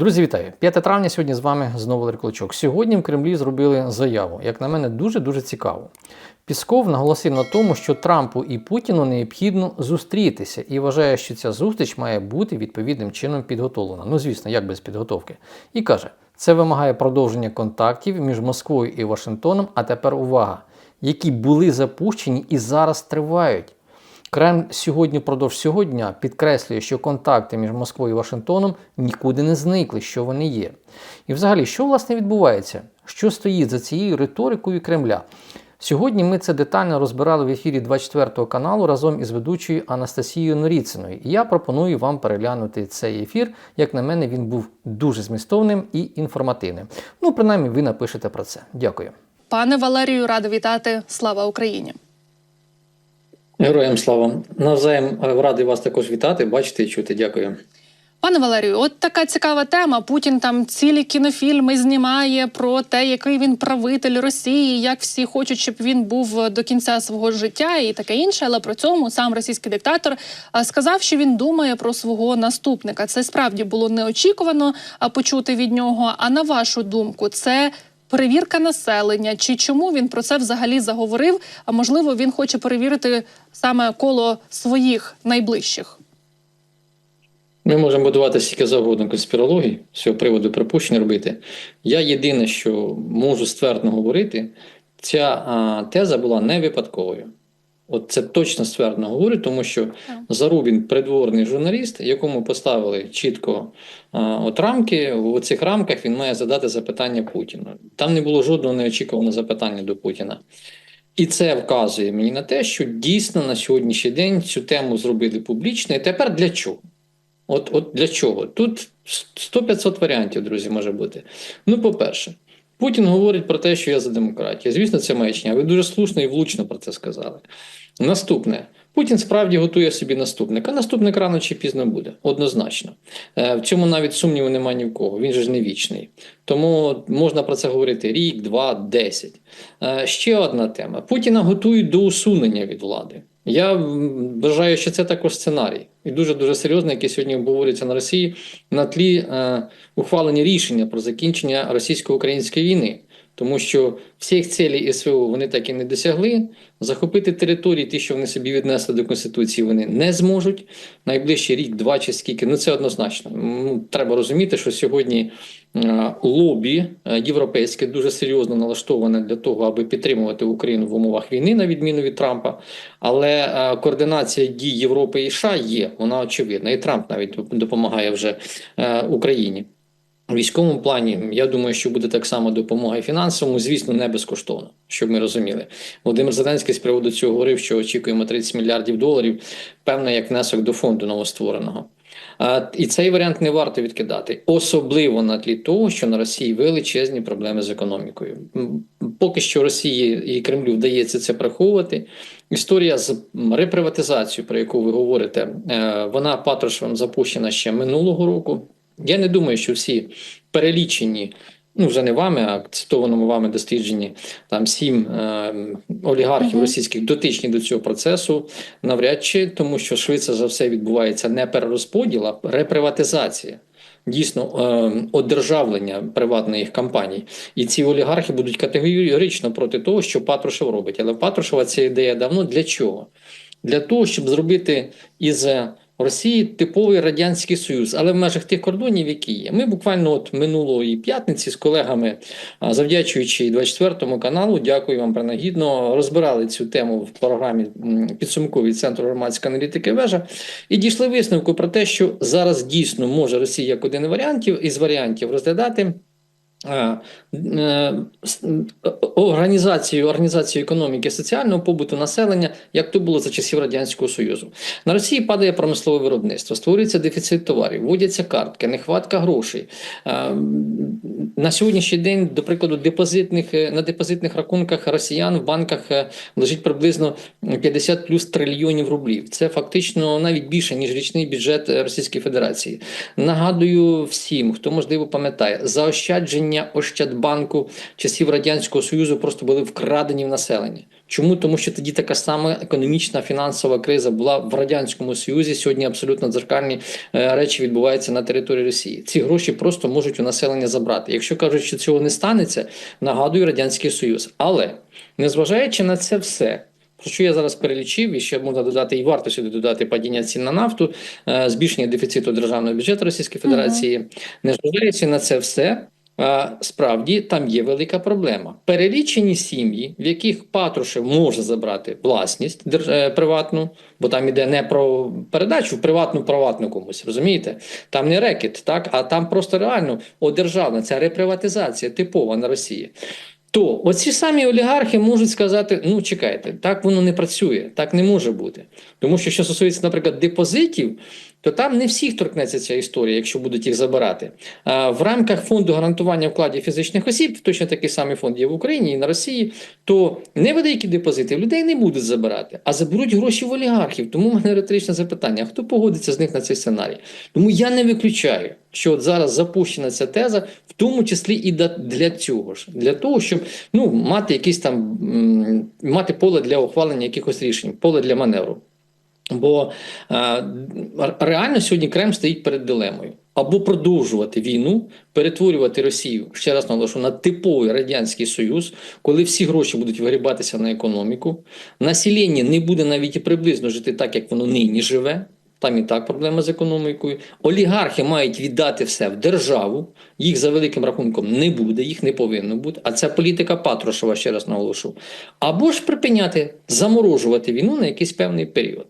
Друзі, вітаю! 5 травня сьогодні з вами знову Валерій Клочок. Сьогодні в Кремлі зробили заяву, як на мене, дуже-дуже цікаву. Пісков наголосив на тому, що Трампу і Путіну необхідно зустрітися і вважає, що ця зустріч має бути відповідним чином підготовлена. Ну, звісно, як без підготовки. І каже, це вимагає продовження контактів між Москвою і Вашингтоном, а тепер увага, які були запущені і зараз тривають. Кремль сьогодні впродовж цього дня підкреслює, що контакти між Москвою і Вашингтоном нікуди не зникли, що вони є. І взагалі, що власне відбувається? Що стоїть за цією риторикою Кремля? Сьогодні ми це детально розбирали в ефірі 24 каналу разом із ведучою Анастасією Норіциною. І я пропоную вам переглянути цей ефір. Як на мене, він був дуже змістовним і інформативним. Ну, принаймні, ви напишете про це. Дякую. Пане Валерію, рада вітати. Слава Україні! Героям слава. Навзаєм е, радий вас також вітати, бачити і чути. Дякую. Пане Валерію, от така цікава тема. Путін там цілі кінофільми знімає про те, який він правитель Росії, як всі хочуть, щоб він був до кінця свого життя і таке інше. Але при цьому сам російський диктатор сказав, що він думає про свого наступника. Це справді було неочікувано почути від нього. А на вашу думку, це перевірка населення? Чи чому він про це взагалі заговорив? А можливо, він хоче перевірити саме коло своїх найближчих? Ми можемо будувати стільки завгодно конспірології з цього приводу припущень робити. Я єдине, що можу ствердно говорити, ця а, теза була не випадковою. От це точно ствердно говорю, тому що Зарубін придворний журналіст, якому поставили чітко а, от рамки. В цих рамках він має задати запитання Путіну. Там не було жодного неочікуваного запитання до Путіна. І це вказує мені на те, що дійсно на сьогоднішній день цю тему зробили публічною. І тепер для чого? От, от для чого? Тут 100-500 варіантів, друзі, може бути. Ну, по-перше, Путін говорить про те, що я за демократію. Звісно, це маячня. Ви дуже слушно і влучно про це сказали. Наступне. Путін справді готує собі наступника. Наступник рано чи пізно буде, однозначно. Е, В цьому навіть сумніву немає ні в кого. Він же ж не вічний. Тому можна про це говорити рік, два, десять. Е, Ще одна тема: Путіна готують до усунення від влади. Я вважаю, що це також сценарій, і дуже дуже серйозний, який сьогодні обговорюється на Росії на тлі е, ухвалення рішення про закінчення російсько-української війни. Тому що всіх цілей СВО вони так і не досягли. Захопити території, ті, що вони собі віднесли до Конституції, вони не зможуть. Найближчий рік, два чи скільки. Ну це однозначно. Ну, треба розуміти, що сьогодні е, лобі е, європейське дуже серйозно налаштоване для того, аби підтримувати Україну в умовах війни, на відміну від Трампа. Але е, координація дій Європи і США є, вона очевидна. І Трамп навіть допомагає вже Україні. Військовому плані я думаю, що буде так само допомога і фінансовому, звісно, не безкоштовно, щоб ми розуміли. Володимир Зеленський з приводу цього говорив, що очікуємо 30 мільярдів доларів, певне, як внесок до фонду новоствореного. А, І цей варіант не варто відкидати, особливо на тлі того, що на Росії величезні проблеми з економікою. Поки що Росії і Кремлю вдається це приховувати. Історія з реприватизацією, про яку ви говорите, е, вона Патрушевим запущена ще минулого року. Я не думаю, що всі перелічені, ну вже не вами, а цитованому вами дослідженні там сім е, олігархів Мгм. російських дотичні до цього процесу, навряд чи тому, що швидше за все відбувається не перерозподіл, а реприватизація. Дійсно, е, одержавлення приватних компаній, і ці олігархи будуть категорично проти того, що Патрушев робить. Але Патрушева ця ідея давно для чого? Для того, щоб зробити із Росії типовий радянський союз, але в межах тих кордонів, які є. Ми буквально от минулої п'ятниці з колегами, завдячуючи 24 каналу, дякую вам принагідно, розбирали цю тему в програмі підсумковій центру громадської аналітики вежа і дійшли висновку про те, що зараз дійсно може Росія як один варіантів із варіантів розглядати. Е, е, Організацію, організацію економіки і соціального побуту населення, як то було за часів Радянського Союзу. На Росії падає промислове виробництво, створюється дефіцит товарів, вводяться картки, нехватка грошей. Е, На сьогоднішній день, до прикладу, депозитних, на депозитних рахунках росіян в банках лежить приблизно 50 плюс трильйонів рублів. Це фактично навіть більше, ніж річний бюджет Російської Федерації. Нагадую всім, хто можливо пам'ятає, заощадження Ощадбанку часів Радянського Союзу просто були вкрадені в населення. Чому? Тому що тоді така сама економічна фінансова криза була в радянському союзі. Сьогодні абсолютно дзеркальні е, речі відбуваються на території Росії. Ці гроші просто можуть у населення забрати. Якщо кажуть, що цього не станеться, нагадую радянський союз. Але незважаючи на це все. Про що я зараз перелічив, і ще можна додати і варто сюди додати падіння цін на нафту, е, збільшення дефіциту державного бюджету Російської Федерації. Незважаючи на це все, справді там є велика проблема. Перелічені сім'ї, в яких Патрушев може забрати власність е, приватну, бо там іде не про передачу приватну приватну комусь, розумієте? Там не рекет, так, а там просто реально одержавна, це реприватизація типова на Росії. То оці самі олігархи можуть сказати: ну чекайте, так воно не працює, так не може бути. Тому що, що стосується, наприклад, депозитів, то там не всіх торкнеться ця історія, якщо будуть їх забирати. А в рамках фонду гарантування вкладів фізичних осіб, точно такий самий фонд є в Україні і на Росії, то невеликі депозити людей не будуть забирати, а заберуть гроші в олігархів. Тому в мене риторичне запитання: хто погодиться з них на цей сценарій? Тому я не виключаю, що от зараз запущена ця теза, в тому числі і для цього ж, для того, щоб ну мати якісь там мати поле для ухвалення якихось рішень, поле для маневру. Бо е, реально сьогодні Кремль стоїть перед дилемою. Або продовжувати війну, перетворювати Росію, ще раз наголошу, на типовий Радянський Союз, коли всі гроші будуть вигрібатися на економіку, населення не буде навіть і приблизно жити так, як воно нині живе. Там і так проблема з економікою. Олігархи мають віддати все в державу. Їх за великим рахунком не буде, їх не повинно бути. А це політика Патрушева, ще раз наголошу. Або ж припиняти заморожувати війну на якийсь певний період.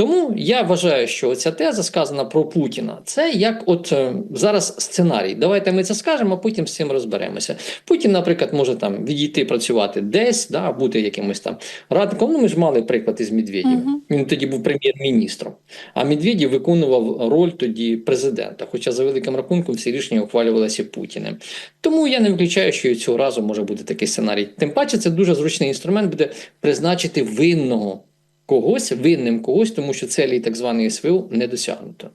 Тому я вважаю, що ця теза сказана про Путіна. Це як от е, зараз сценарій. Давайте ми це скажемо, а потім з цим розберемося. Путін, наприклад, може там відійти працювати десь, да, бути якимось там радником. Ну, ми ж мали приклад із Медведєвим. Мгм. Він тоді був прем'єр-міністром. А Медведєв виконував роль тоді президента. Хоча за великим рахунком всі рішення ухвалювалися Путіним. Тому я не виключаю, що і цього разу може бути такий сценарій. Тим паче, це дуже зручний інструмент буде призначити винного когось, винним когось, тому що целі так званої СВО не досягнуто.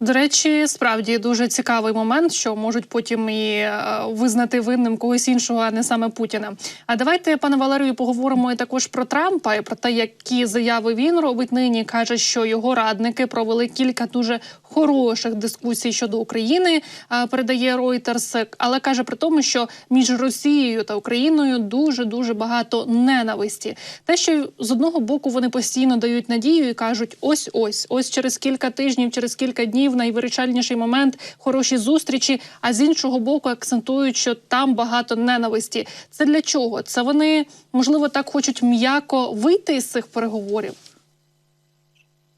До речі, справді дуже цікавий момент, що можуть потім і е, визнати винним когось іншого, а не саме Путіна. А давайте, пане Валерію, поговоримо і також про Трампа і про те, які заяви він робить нині. каже, що його радники провели кілька дуже хороших дискусій щодо України. е, Передає Reuters, але каже при тому, що між Росією та Україною дуже дуже багато ненависті. Те, що з одного боку вони постійно дають надію і кажуть: ось ось, ось через кілька тижнів, через кілька днів, найвирішальніший момент, хороші зустрічі. А з іншого боку, акцентують, що там багато ненависті. Це для чого? Це вони можливо так хочуть м'яко вийти із цих переговорів.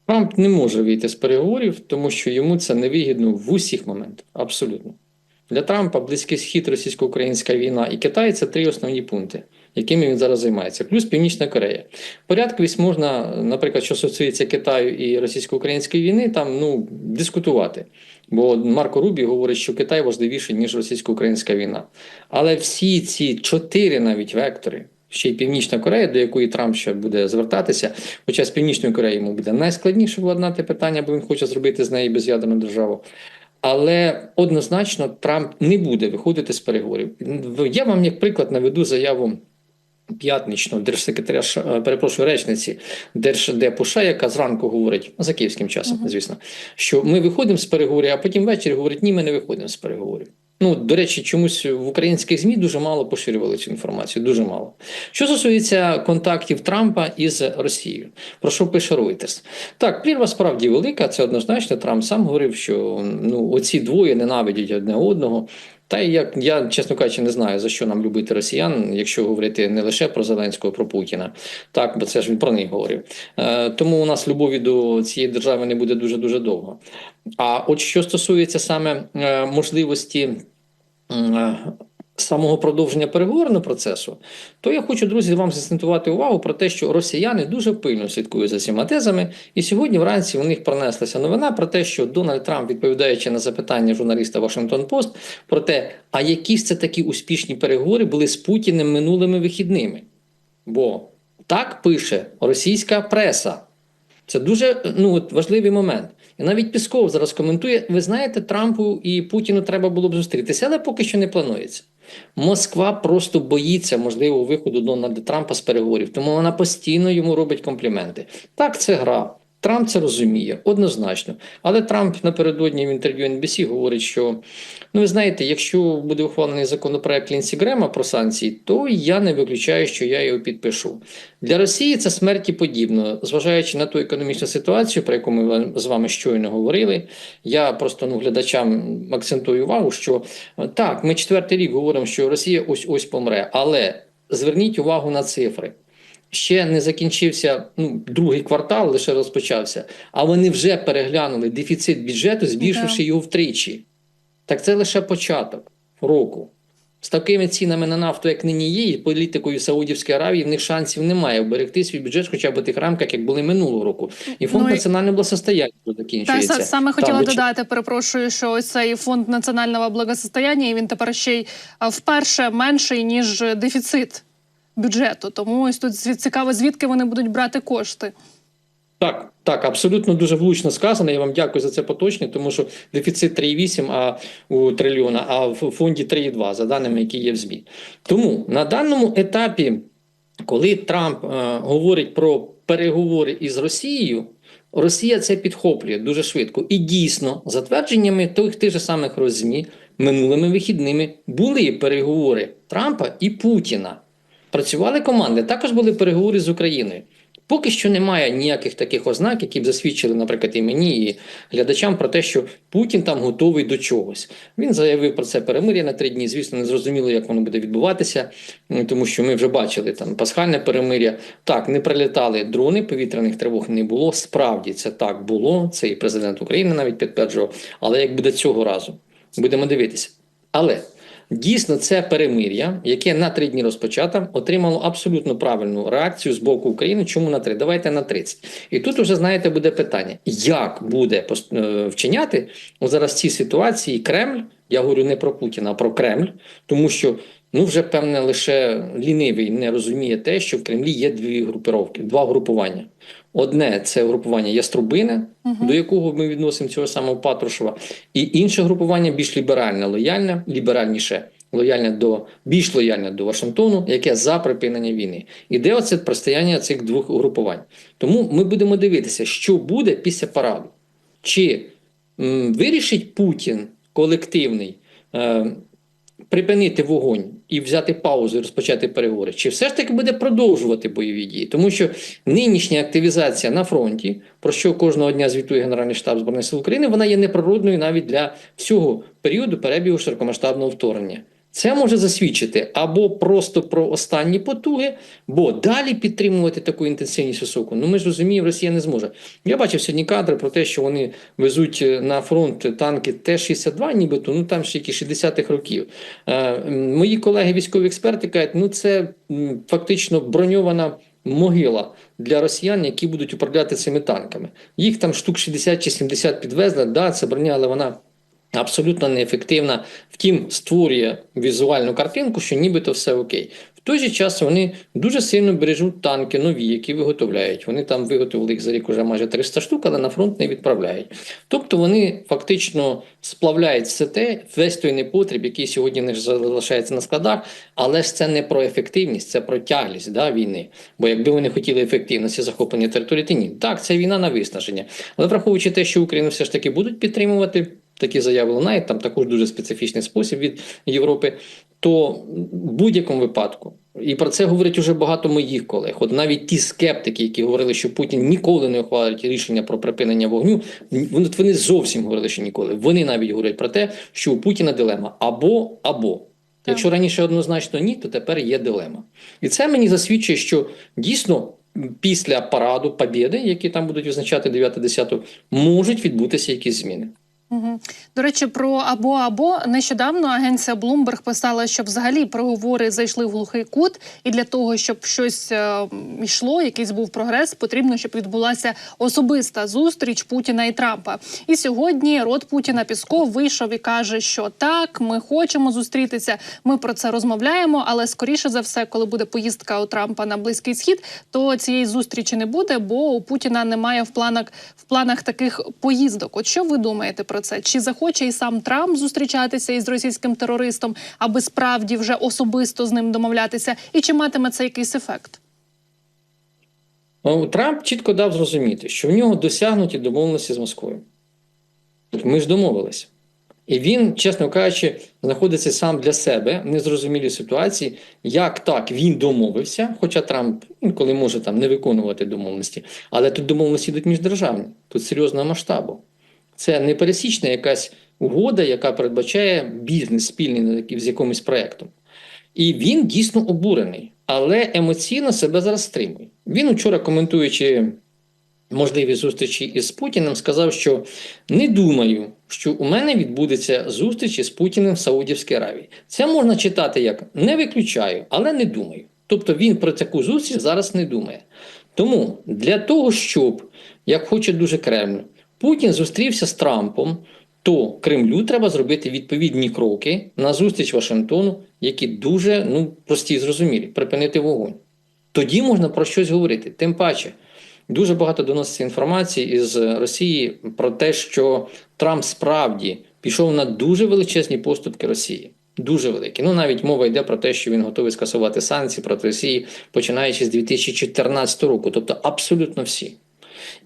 Трамп не може вийти з переговорів, тому що йому це невигідно в усіх моментах. Абсолютно. Для Трампа Близький Схід, російсько-українська війна і Китай це три основні пункти, якими він зараз займається. Плюс Північна Корея. Порядковість можна, наприклад, що стосується Китаю і російсько-української війни, там ну дискутувати. Бо Марко Рубі говорить, що Китай важливіший, ніж російсько-українська війна. Але всі ці чотири навіть вектори. Ще й Північна Корея, до якої Трамп ще буде звертатися, хоча з Північною Кореєю йому буде найскладніше владнати питання, бо він хоче зробити з неї без'ядерну державу. Але однозначно Трамп не буде виходити з переговорів. Я вам як приклад наведу заяву п'ятничного держсекретаря, е, перепрошую, речниці Держдепуша, яка зранку говорить за київським часом, звісно, що ми виходимо з переговорів, а потім ввечері говорить, ні, ми не виходимо з переговорів. Ну, до речі, чомусь в українських ЗМІ дуже мало поширювали цю інформацію, дуже мало. Що стосується контактів Трампа із Росією, про що пише Reuters? Так, прірва справді велика, це однозначно. Трамп сам говорив, що ну, оці двоє ненавидять одне одного. Та й як я, чесно кажучи, не знаю, за що нам любити росіян, якщо говорити не лише про Зеленського, про Путіна. Так, бо це ж він про них говорив. Е, тому у нас любові до цієї держави не буде дуже дуже довго. А от що стосується саме е, можливості. Самого продовження переговорного процесу, то я хочу, друзі, вам засцентувати увагу про те, що росіяни дуже пильно слідкують за цими тезами. І сьогодні вранці у них пронеслася новина про те, що Дональд Трамп, відповідаючи на запитання журналіста Вашингтон Пост, про те, а які ж це такі успішні переговори були з Путіним минулими вихідними. Бо так пише російська преса. Це дуже ну, важливий момент. І навіть Пісков зараз коментує: ви знаєте, Трампу і Путіну треба було б зустрітися, але поки що не планується. Москва просто боїться можливого виходу Дональда Трампа з переговорів, тому вона постійно йому робить компліменти. Так, це гра. Трамп це розуміє однозначно. Але Трамп напередодні в інтерв'ю NBC говорить, що ну ви знаєте, якщо буде ухвалений законопроект Лінсі Грема про санкції, то я не виключаю, що я його підпишу. Для Росії це смерті подібно, зважаючи на ту економічну ситуацію, про яку ми з вами щойно говорили. Я просто ну глядачам акцентую увагу, що так, ми четвертий рік говоримо, що Росія ось ось помре, але зверніть увагу на цифри. Ще не закінчився ну, другий квартал, лише розпочався, а вони вже переглянули дефіцит бюджету, збільшивши його втричі. Так це лише початок року. З такими цінами на нафту, як нині є, і політикою Саудівської Аравії, в них шансів немає вберегти свій бюджет хоча б в тих рамках, як були минулого року. І фонд Ну, національного благосостояння закінчується. са- саме хотіла Там, додати, перепрошую, що ось цей фонд національного благосостояння, і він тепер ще й вперше менший ніж дефіцит бюджету. Тому ось тут цікаво, звідки вони будуть брати кошти. Так, так, абсолютно дуже влучно сказано. Я вам дякую за це поточне, тому що дефіцит 3,8 а у трильйона, а в фонді 3,2, за даними, які є в ЗМІ. Тому на даному етапі, коли Трамп е, говорить про переговори із Росією, Росія це підхоплює дуже швидко. І дійсно, за твердженнями тих, тих же самих розмі, минулими вихідними були переговори Трампа і Путіна. Працювали команди, також були переговори з Україною. Поки що немає ніяких таких ознак, які б засвідчили, наприклад, і мені, і глядачам про те, що Путін там готовий до чогось. Він заявив про це перемир'я на три дні. Звісно, не зрозуміло, як воно буде відбуватися, тому що ми вже бачили там пасхальне перемир'я. Так, не прилітали дрони, повітряних тривог не було. Справді це так було. Це і президент України навіть підтверджував. Але як буде цього разу, будемо дивитися. Але Дійсно, це перемир'я, яке на три дні розпочато, отримало абсолютно правильну реакцію з боку України. Чому на три? Давайте на 30. І тут вже знаєте, буде питання: як буде е, вчиняти зараз в цій ситуації Кремль? Я говорю не про Путіна, а про Кремль, тому що ну вже певне лише лінивий не розуміє те, що в Кремлі є дві групировки, два групування. Одне це групування Яструбина, до якого ми відносимо цього самого Патрушева, і інше групування більш ліберальне, лояльне, ліберальніше, лояльне до більш лояльне до Вашингтону, яке за припинення війни. Іде оце протистояння цих двох групувань. Тому ми будемо дивитися, що буде після параду. Чи м, вирішить Путін колективний е, припинити вогонь і взяти паузу і розпочати переговори, чи все ж таки буде продовжувати бойові дії? Тому що нинішня активізація на фронті, про що кожного дня звітує Генеральний штаб Збройних сил України, вона є неприродною навіть для всього періоду перебігу широкомасштабного вторгнення. Це може засвідчити або просто про останні потуги, бо далі підтримувати таку інтенсивність високу. Ну ми ж розуміємо, Росія не зможе. Я бачив сьогодні кадри про те, що вони везуть е, на фронт танки Т-62, нібито ну там ще які 60-х років. Е, мої колеги, військові експерти, кажуть, ну це фактично броньована. Могила для росіян, які будуть управляти цими танками. Їх там штук 60 чи 70 підвезли. Да, це броня, але вона абсолютно неефективна. Втім, створює візуальну картинку, що нібито все окей. В той же час вони дуже сильно бережуть танки нові, які виготовляють. Вони там виготовили їх за рік уже майже 300 штук, але на фронт не відправляють. Тобто вони фактично сплавляють все те, весь той непотріб, який сьогодні не залишається на складах, але ж це не про ефективність, це про тяглість да, війни. Бо якби вони хотіли ефективності захоплення території, то ні. Так, це війна на виснаження. Але враховуючи те, що Україну все ж таки будуть підтримувати. Такі заяви лунають, там також дуже специфічний спосіб від Європи. То в будь-якому випадку, і про це говорять уже багато моїх колег. От навіть ті скептики, які говорили, що Путін ніколи не ухвалить рішення про припинення вогню, вони, вони зовсім говорили, що ніколи. Вони навіть говорять про те, що у Путіна дилема або або. Якщо раніше однозначно ні, то тепер є дилема. І це мені засвідчує, що дійсно після параду Побєди, які там будуть визначати 9-10, можуть відбутися якісь зміни. До речі, про або або нещодавно агенція Bloomberg писала, що взагалі переговори зайшли в глухий кут, і для того, щоб щось е, йшло, якийсь був прогрес, потрібно, щоб відбулася особиста зустріч Путіна і Трампа. І сьогодні рот Путіна Пісков вийшов і каже, що так, ми хочемо зустрітися. Ми про це розмовляємо, але скоріше за все, коли буде поїздка у Трампа на близький схід, то цієї зустрічі не буде, бо у Путіна немає в планах в планах таких поїздок. От що ви думаєте про про це? Чи захоче і сам Трамп зустрічатися із російським терористом, аби справді вже особисто з ним домовлятися? І чи матиме це якийсь ефект? Ну, Трамп чітко дав зрозуміти, що в нього досягнуті домовленості з Москвою. Ми ж домовилися. І він, чесно кажучи, знаходиться сам для себе в незрозумілій ситуації, як так він домовився, хоча Трамп інколи може там не виконувати домовленості, але тут домовленості йдуть міждержавні, тут серйозного масштабу. Це не пересічна якась угода, яка передбачає бізнес спільний з якимось проєктом. І він дійсно обурений, але емоційно себе зараз стримує. Він учора, коментуючи можливі зустрічі із Путіним, сказав, що не думаю, що у мене відбудеться зустріч із Путіним в Саудівській Аравії. Це можна читати як не виключаю, але не думаю. Тобто він про таку зустріч зараз не думає. Тому для того, щоб, як хоче дуже Кремль, Путін зустрівся з Трампом, то Кремлю треба зробити відповідні кроки на зустріч Вашингтону, які дуже ну, прості і зрозумілі, припинити вогонь. Тоді можна про щось говорити. Тим паче, дуже багато доноситься інформації із Росії про те, що Трамп справді пішов на дуже величезні поступки Росії. Дуже великі. Ну навіть мова йде про те, що він готовий скасувати санкції проти Росії, починаючи з 2014 року, тобто абсолютно всі.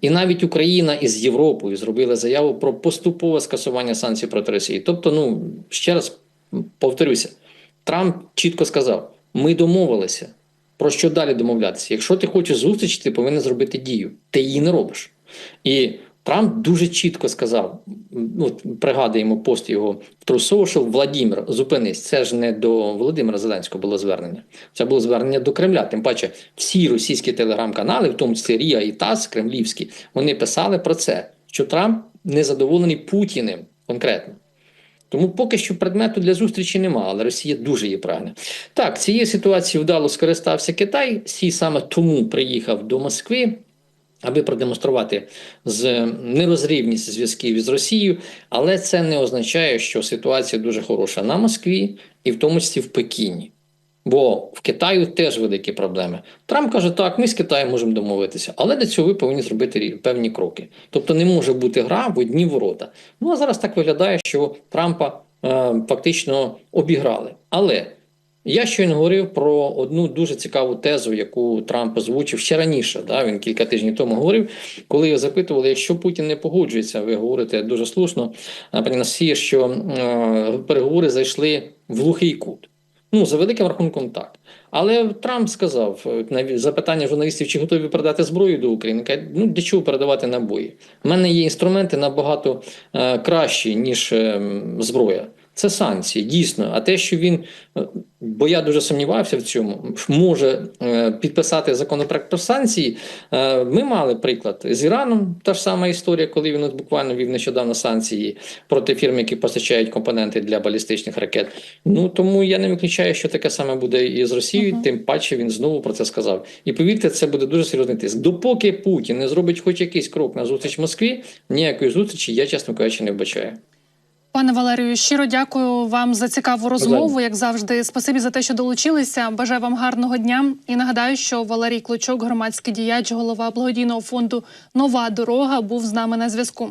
І навіть Україна із Європою зробила заяву про поступове скасування санкцій проти Росії. Тобто, ну ще раз повторюся, Трамп чітко сказав: ми домовилися. Про що далі домовлятися? Якщо ти хочеш зустріч, ти повинен зробити дію. Ти її не робиш. І Трамп дуже чітко сказав: ну, пригадуємо пост його в True Social, Владімир, зупинись. Це ж не до Володимира Зеленського було звернення. Це було звернення до Кремля. Тим паче, всі російські телеграм-канали, в тому числі Рія і ТАСС, кремлівські, вони писали про це, що Трамп незадоволений Путіним конкретно. Тому поки що предмету для зустрічі немає, але Росія дуже її прагне. Так, цією ситуацією вдало скористався Китай. Сій саме тому приїхав до Москви, аби продемонструвати з нерозрівність зв'язків із Росією. Але це не означає, що ситуація дуже хороша на Москві і в тому числі в Пекіні. Бо в Китаю теж великі проблеми. Трамп каже, так, ми з Китаєм можемо домовитися, але для цього ви повинні зробити певні кроки. Тобто не може бути гра в одні ворота. Ну а зараз так виглядає, що Трампа е, фактично обіграли. Але я щойно говорив про одну дуже цікаву тезу, яку Трамп озвучив ще раніше. Да? Він кілька тижнів тому говорив, коли його запитували, якщо Путін не погоджується, ви говорите дуже слушно, пані Насія, що е, переговори зайшли в глухий кут. Ну, за великим рахунком, так. Але Трамп сказав е, на запитання журналістів, чи готові передати зброю до України. Каже, ну для чого передавати набої? У мене є інструменти набагато е, кращі, ніж е, зброя. Це санкції, дійсно. А те, що він, е, бо я дуже сумнівався в цьому, може е, підписати законопроект про санкції. Е, Ми мали приклад з Іраном, та ж сама історія, коли він буквально вів нещодавно санкції проти фірм, які постачають компоненти для балістичних ракет. Ну тому я не виключаю, що таке саме буде і з Росією, Мгм. тим паче він знову про це сказав. І повірте, це буде дуже серйозний тиск. Допоки Путін не зробить хоч якийсь крок на зустріч Москві, ніякої зустрічі я, чесно кажучи, не вбачаю. Пане Валерію, щиро дякую вам за цікаву розмову. Як завжди, спасибі за те, що долучилися. Бажаю вам гарного дня. І нагадаю, що Валерій Клочок, громадський діяч, голова благодійного фонду Нова дорога, був з нами на зв'язку.